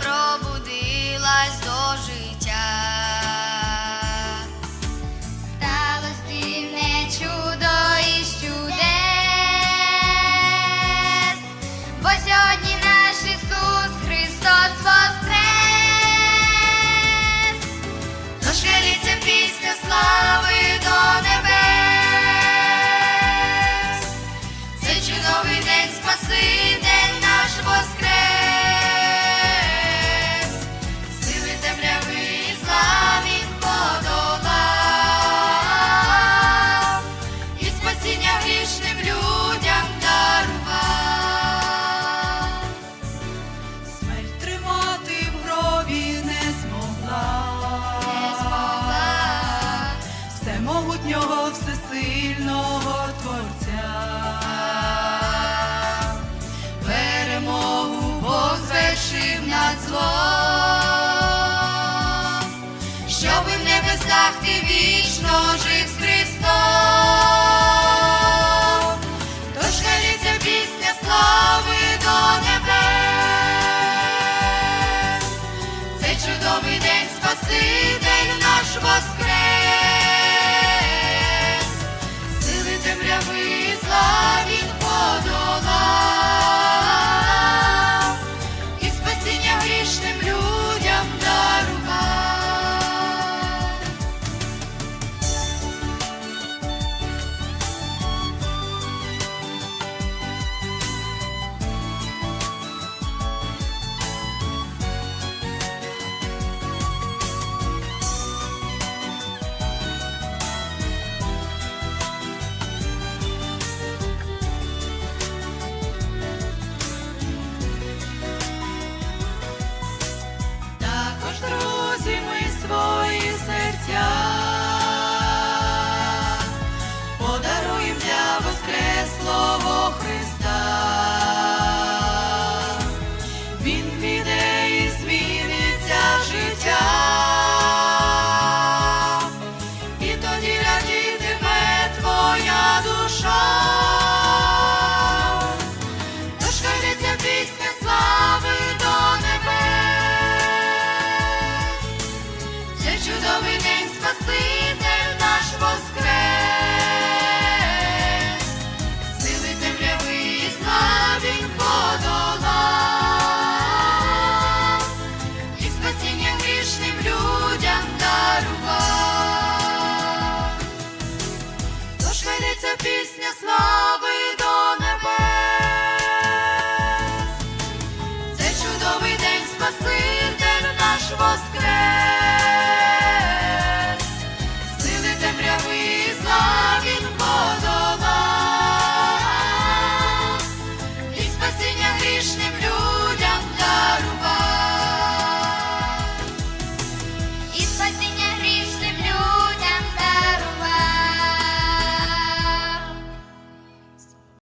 пробудилась до. могутнього всесильного Творця, перемогу Бог звершив над злом, щоби в небесах ти вічно жив з Христом. Це пісня слави до небес, це чудовий день Спаситель наш воскрес, сили темряви зла він подолав, і спасіння грішним людям дарував, і спасіння.